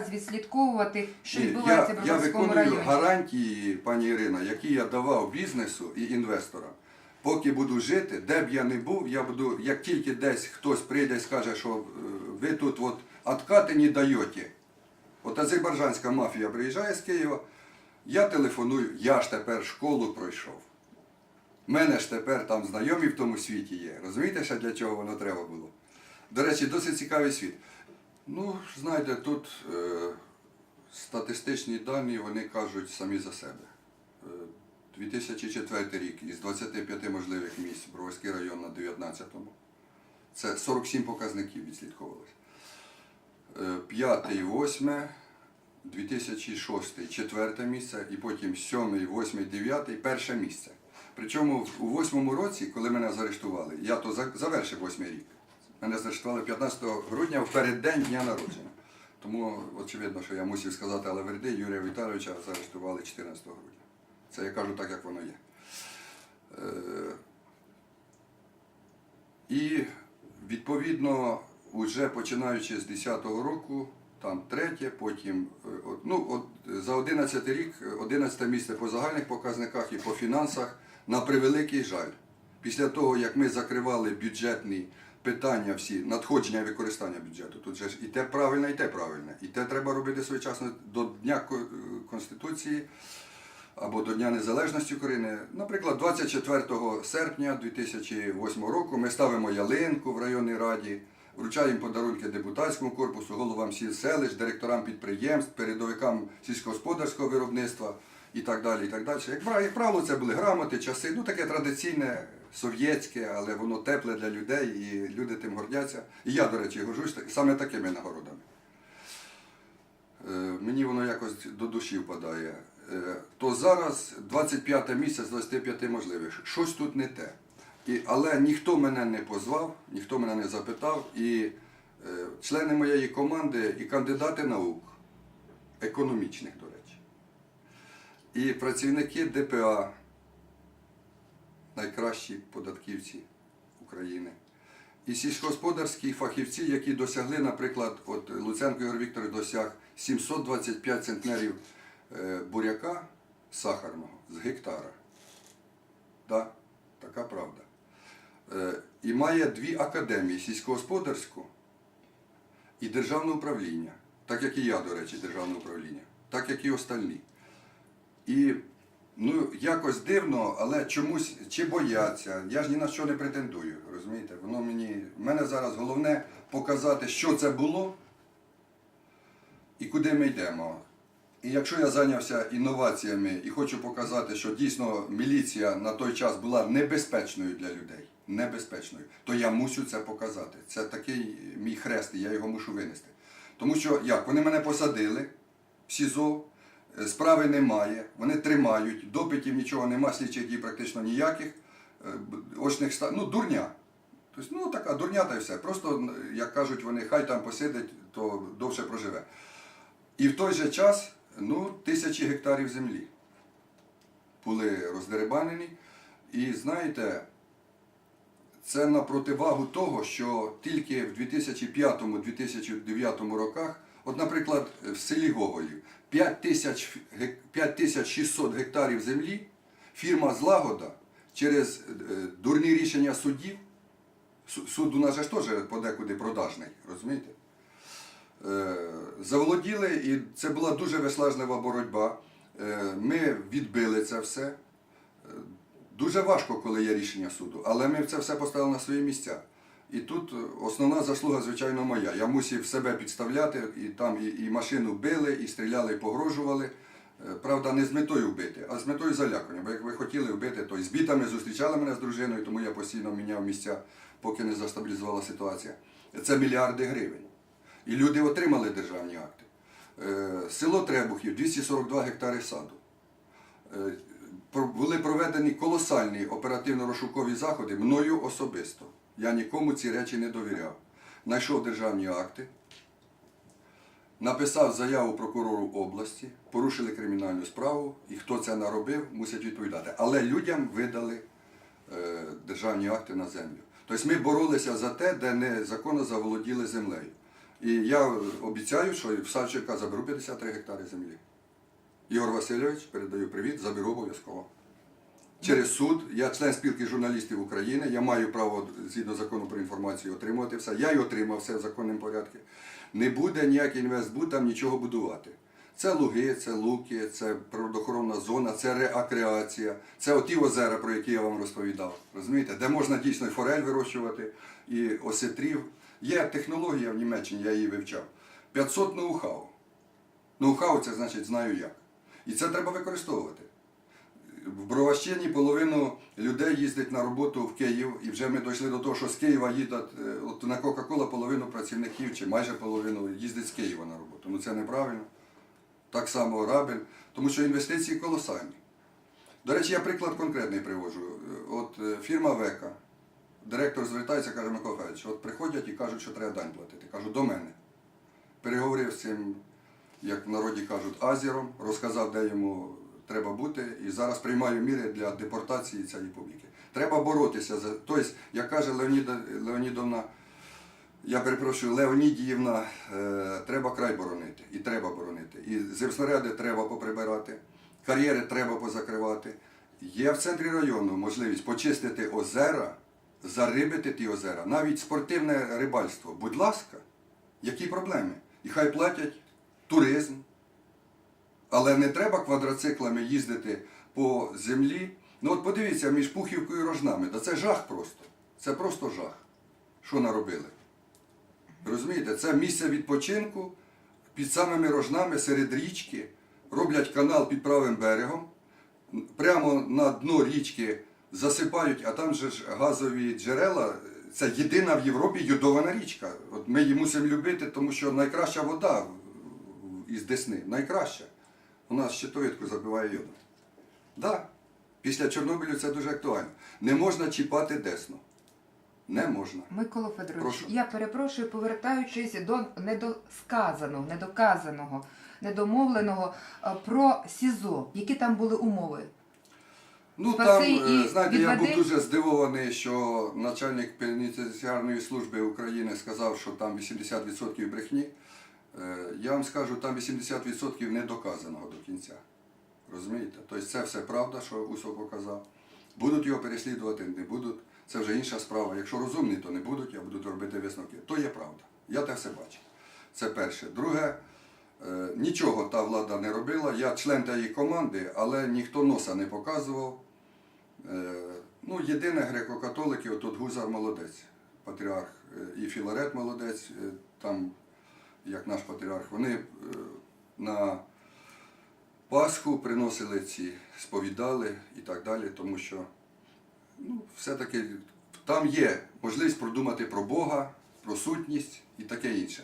відслідковувати, що Ні, відбувається я, в я Броварському виконую районі. гарантії, пані Ірина, які я давав бізнесу і інвесторам. Поки буду жити, де б я не був, я буду, як тільки десь хтось прийде і скаже, що е, ви тут от откати не даєте. От азербайджанська мафія приїжджає з Києва, я телефоную, я ж тепер школу пройшов. Мене ж тепер там знайомі в тому світі є. Розумієте, ще для чого воно треба було? До речі, досить цікавий світ. Ну, знаєте, тут е, статистичні дані вони кажуть самі за себе. Е, 2004 рік із 25 можливих місць Броварський район на 19-му. Це 47 показників відслідковувалось. Е, П'ятий, восьме, 2006 четверте місце, і потім сьомий, восьмий, дев'ятий, перше місце. Причому у восьмому році, коли мене заарештували, я то за- завершив восьмий рік. Мене заарештували 15 грудня в переддень дня народження. Тому очевидно, що я мусив сказати, але верди Юрія Віталійовича заарештували 14 грудня. Це я кажу так, як воно є. Е, І відповідно, уже починаючи з 10-го року, там третє, потім е, ну, от, за 11 рік, е, 11 місце по загальних показниках і по фінансах, на превеликий жаль. Після того, як ми закривали бюджетні питання всі, надходження і використання бюджету, тут же ж і те правильне, і те правильне. І те треба робити своєчасно до Дня е, Конституції або до Дня Незалежності України. Наприклад, 24 серпня 2008 року ми ставимо ялинку в районній раді, вручаємо подарунки депутатському корпусу, головам сіл селищ, директорам підприємств, передовикам сільськогосподарського виробництва і так далі. І так далі. Як правило, це були грамоти, часи, ну таке традиційне, совєтське, але воно тепле для людей, і люди тим гордяться. І я, до речі, горжусь саме такими нагородами. Е, мені воно якось до душі впадає. Е, То зараз 25 місяць з 25 можливих. Щось тут не те. І, але ніхто мене не позвав, ніхто мене не запитав. І е, члени моєї команди і кандидати наук, економічних, до речі, і працівники ДПА, найкращі податківці України. І сільськогосподарські фахівці, які досягли, наприклад, от Луценко Ігор Вікторович досяг 725 центнерів е, буряка сахарного з гектара. Да, така правда. Е, І має дві академії сільськогосподарську і державне управління, так як і я, до речі, державне управління, так як і остальні. І ну, якось дивно, але чомусь чи бояться. Я ж ні на що не претендую, розумієте? Воно мені. В мене зараз головне показати, що це було і куди ми йдемо. І якщо я зайнявся інноваціями і хочу показати, що дійсно міліція на той час була небезпечною для людей, небезпечною, то я мусю це показати. Це такий мій хрест, і я його мушу винести. Тому що як? Вони мене посадили в СІЗО, справи немає, вони тримають, допитів нічого нема, слідчих дій практично ніяких, е, очних ста... ну дурня. Тобто, ну така дурня та й все. Просто, як кажуть вони, хай там посидить, то довше проживе. І в той же час ну, тисячі гектарів землі були роздеребанені. І знаєте, це на противагу того, що тільки в 2005-2009 роках, от, наприклад, в селі Гоголів 5 тисяч гек- 5600 гектарів землі фірма Злагода через е, дурні рішення судів, су- суд у нас же ж теж подекуди продажний, розумієте? Е, заволоділи, і це була дуже виснажлива боротьба. Е, Ми відбили це все. Дуже важко, коли є рішення суду, але ми це все поставили на свої місця. І тут е, основна заслуга, звичайно, моя. Я мусив себе підставляти, і там і, і машину били, і стріляли, і погрожували. Е, Правда, не з метою вбити, а з метою залякування. Бо як ви хотіли вбити, то і з бітами зустрічали мене з дружиною, тому я постійно міняв місця, поки не застабілізувала ситуація. Це мільярди гривень. І люди отримали державні акти. Е, Село Требухів 242 гектари саду. Були проведені колосальні оперативно-розшукові заходи мною особисто. Я нікому ці речі не довіряв. Знайшов державні акти, написав заяву прокурору області, порушили кримінальну справу, і хто це наробив, мусять відповідати. Але людям видали е, державні акти на землю. Тобто ми боролися за те, де незаконно заволоділи землею. І я обіцяю, що в Савченка заберу 53 гектари землі. Ігор Васильович, передаю привіт, заберу обов'язково. Через суд, я член спілки журналістів України, я маю право згідно закону про інформацію отримувати все. Я й отримав все в законному порядку. Не буде ніякий інвестбуд там нічого будувати. Це луги, це луки, це природоохоронна зона, це реакреація, це оті озера, про які я вам розповідав. Розумієте, де можна дійсно і форель вирощувати, і осетрів. Є технологія в Німеччині, я її вивчав. 500 ноу-хау. Ноу-хау це значить знаю як. І це треба використовувати. В Броващині половину людей їздить на роботу в Київ, і вже ми дійшли до того, що з Києва їдуть, е, от на Кока-Кола половину працівників, чи майже половину їздить з Києва на роботу. Ну це неправильно. Так само Рабель, тому що інвестиції колосальні. До речі, я приклад конкретний приводжу. Е, От е, фірма Века, директор звертається, каже Микола Федорович, от приходять і кажуть, що треба дань платити. Кажу, до мене. Переговорив з цим, як в народі кажуть, азіром, розказав, де йому треба бути, і зараз приймаю міри для депортації цієї публіки. Треба боротися за. Тобто, як каже Леоніда Леонідовна, я перепрошую, Леонідіївна, е, треба край боронити. І треба боронити. І земснаряди треба поприбирати, кар'єри треба позакривати. Є в центрі району можливість почистити озера, зарибити ті озера, навіть спортивне рибальство. Будь ласка, які проблеми? І хай платять туризм. Але не треба квадроциклами їздити по землі. Ну от подивіться, між Пухівкою і Рожнами. Да це жах просто. Це просто жах. Що наробили? Розумієте, це місце відпочинку під самими рожнами серед річки, роблять канал під правим берегом, прямо на дно річки засипають, а там же ж газові джерела. Це єдина в Європі йодована річка. От ми її мусимо любити, тому що найкраща вода із Десни. Найкраща. У нас щитовидку забиває йодом. Да. Після Чорнобилю це дуже актуально. Не можна чіпати Десну. Не можна. Микола Федорович, Прошу. я перепрошую, повертаючись до недосказаного, недоказаного, недомовленого е, про СІЗО. Які там були умови? Ну Спаси там, е, знаєте, я був дуже здивований, що начальник пенітенціарної служби України сказав, що там 80% брехні. Е, Я вам скажу, там 80% недоказаного до кінця. Розумієте? Тобто це все правда, що Усо показав. Будуть його переслідувати, не будуть. Це вже інша справа. Якщо розумні, то не будуть, а будуть робити висновки. То є правда. Я те все бачу. Це перше. Друге, е, нічого та влада не робила. Я член тієї команди, але ніхто носа не показував. Е, Ну, єдине греко-католики, отут Гузар молодець, патріарх і Філарет молодець, там, як наш патріарх, вони е, на Пасху приносили ці, сповідали і так далі, тому що ну, все-таки там є можливість продумати про Бога, про сутність і таке інше.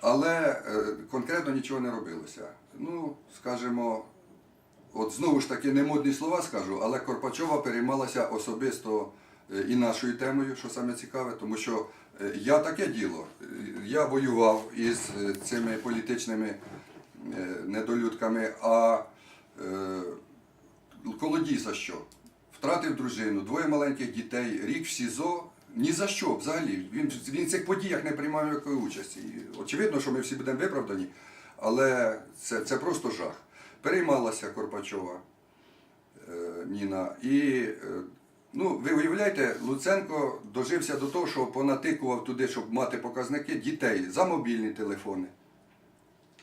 Але е, конкретно нічого не робилося. Ну, скажімо, от знову ж таки не модні слова скажу, але Корпачова переймалася особисто і нашою темою, що саме цікаве, тому що е, я таке діло. Е, Я воював із е, цими політичними е, недолюдками, а е, колодій за що? Втратив дружину, двоє маленьких дітей, рік в СІЗО. Ні за що взагалі. Він, він в цих подіях не приймав ніякої участі. Очевидно, що ми всі будемо виправдані, але це, це просто жах. Переймалася Корпачова е, Ніна. І е, ну, ви уявляєте, Луценко дожився до того, що понатикував туди, щоб мати показники дітей за мобільні телефони,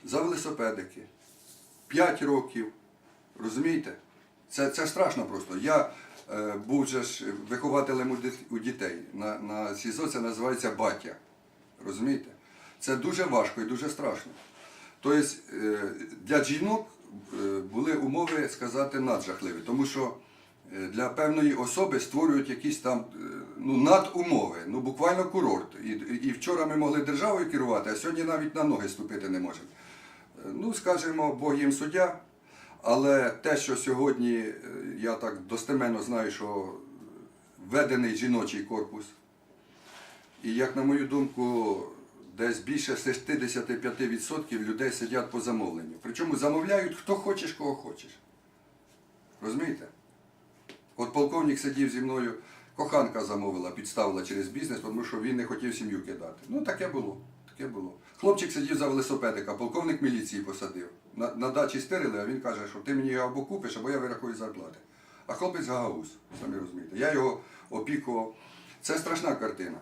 за велосипедики. 5 років. Розумієте? Це, це страшно просто. Я е, був же ж вихователем у, дітей. На, на СІЗО це називається батя. Розумієте? Це дуже важко і дуже страшно. Тобто е, для жінок е, були умови сказати наджахливі, тому що для певної особи створюють якісь там е, ну, надумови, ну буквально курорт. І, і вчора ми могли державою керувати, а сьогодні навіть на ноги ступити не можемо. Е, Ну, скажімо, Бог їм суддя. Але те, що сьогодні е, я так достеменно знаю, що введений жіночий корпус, і як на мою думку, десь більше 65% людей сидять по замовленню. Причому замовляють хто хочеш, кого хочеш. Розумієте? От полковник сидів зі мною, коханка замовила, підставила через бізнес, тому що він не хотів сім'ю кидати. Ну, таке було. Таке було. Хлопчик сидів за велосипедика, полковник міліції посадив. На, на дачі стирили, а він каже, що ти мені його або купиш, або я вирахую зарплати. А хлопець гагаус, самі розумієте. Я його опікував. Це страшна картина.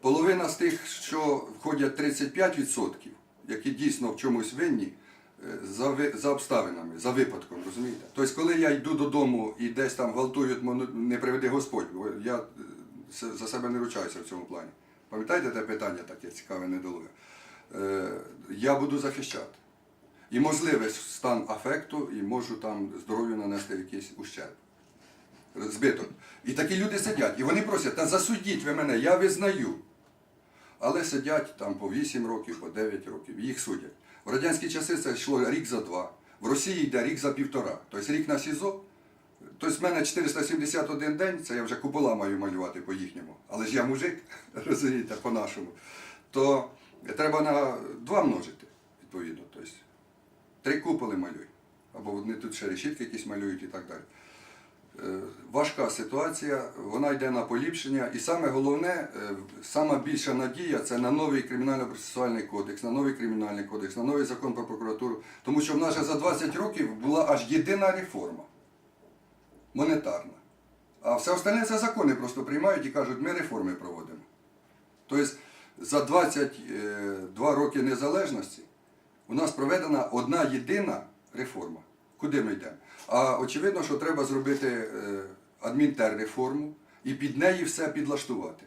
Половина з тих, що входять 35%, які дійсно в чомусь винні, за, за обставинами, за випадком, розумієте? Тобто, коли я йду додому і десь там гвалтують, не приведи Господь, бо я е, за себе не ручаюся в цьому плані. Пам'ятаєте те питання таке цікаве, недолуге? Е, я буду захищати. І можливий стан афекту, і можу там здоров'ю нанести якийсь ущерб збиток. І такі люди сидять, і вони просять, та засудіть ви мене, я визнаю. Але сидять там по 8 років, по 9 років, їх судять. В радянські часи це йшло рік за два. В Росії йде рік за півтора. Тобто рік на СІЗО. Тобто в мене 471 день, це я вже купола маю малювати по їхньому. Але ж я мужик, розумієте, по-нашому. То треба на два множити, відповідно. Тобто три куполи малюй. Або вони тут ще решітки якісь малюють і так далі. Е, важка ситуація, вона йде на поліпшення. І саме головне, е, сама більша надія це на новий кримінально-процесуальний кодекс, на новий кримінальний кодекс, на новий закон про прокуратуру. Тому що в нас же за 20 років була аж єдина реформа монетарна. А все остальне це закони просто приймають і кажуть, ми реформи проводимо. Тобто за 22 роки незалежності у нас проведена одна єдина реформа. Куди ми йдемо? А очевидно, що треба зробити е, адмінтерреформу і під неї все підлаштувати.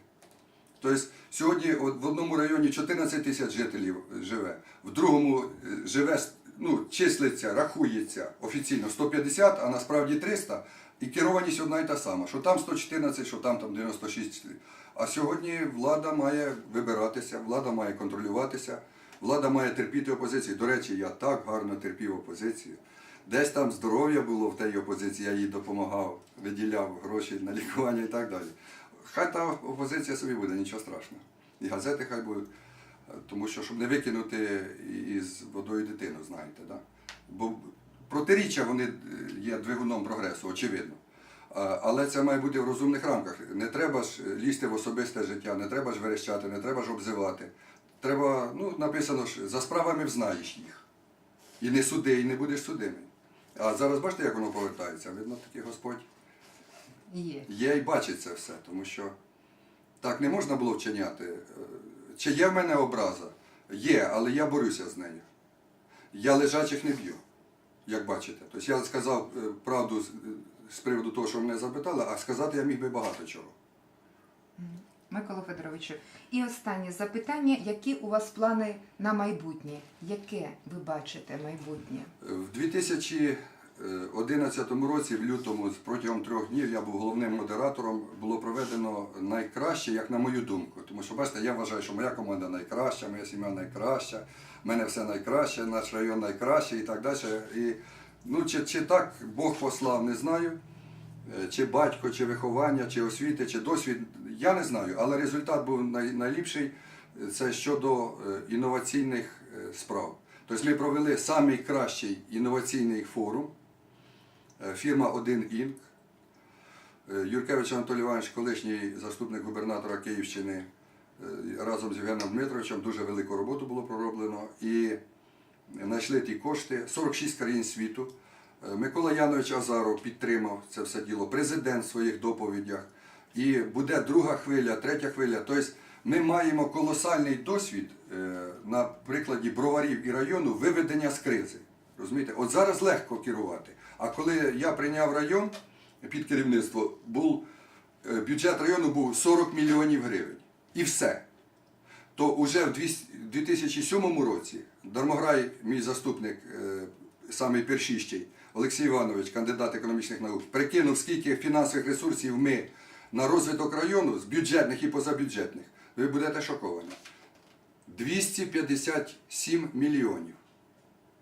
Тобто сьогодні в одному районі 14 тисяч жителів живе, в другому е, живе, ну, числиться, рахується офіційно 150, а насправді 300, і керованість одна і та сама, що там 114, що там, там 96. А сьогодні влада має вибиратися, влада має контролюватися, влада має терпіти опозицію. До речі, я так гарно терпів опозицію. Десь там здоров'я було в тій опозиції, я їй допомагав, виділяв гроші на лікування і так далі. Хай та опозиція собі буде, нічого страшного. І газети хай будуть. Тому що, щоб не викинути із водою дитину, знаєте, да? Бо протиріччя вони е, є двигуном прогресу, очевидно. Але це має бути в розумних рамках. Не треба ж лізти в особисте життя, не треба ж верещати, не треба ж обзивати. Треба, ну, написано ж, за справами взнаєш їх. І не суди, і не будеш судимий. А зараз бачите, як воно повертається? Видно, такий Господь Є. є і бачить це все, тому що так не можна було вчиняти. Чи є в мене образа? Є, але я борюся з нею. Я лежачих не б'ю, як бачите. Тобто я сказав е, правду з приводу того, що мене запитали, а сказати я міг би багато чого. Микола Федоровичу, і останнє запитання: які у вас плани на майбутнє? Яке ви бачите майбутнє? В 2011 році, в лютому, протягом трьох днів, я був головним модератором. Було проведено найкраще, як на мою думку. Тому що, бачите, я вважаю, що моя команда найкраща, моя сім'я найкраща, в мене все найкраще, наш район найкращий і так далі. І, ну, чи, чи так Бог послав, не знаю. Е, Чи батько, чи виховання, чи освіти, чи досвід, я не знаю, але результат був найліпший. Це щодо е, інноваційних е, справ. Тобто ми провели самий кращий інноваційний форум. Е, Фірма 1 Інк. Юркевич Анатолій Іванович, колишній заступник губернатора Київщини, разом з Євгеном Дмитровичем дуже велику роботу було пророблено. І знайшли ті кошти. 46 країн світу. Микола Янович Азаров підтримав це все діло, президент в своїх доповідях. І буде друга хвиля, третя хвиля. Тобто ми маємо колосальний досвід е, на прикладі броварів і району виведення з кризи. Розумієте? От зараз легко керувати. А коли я прийняв район під керівництво, був, е, бюджет району був 40 мільйонів гривень. І все то вже в 2007 році Дармограй, мій заступник, е, самий першіщий, Олексій Іванович, кандидат економічних наук, прикинув, скільки фінансових ресурсів ми на розвиток району з бюджетних і позабюджетних. Ви будете шоковані. 257 мільйонів.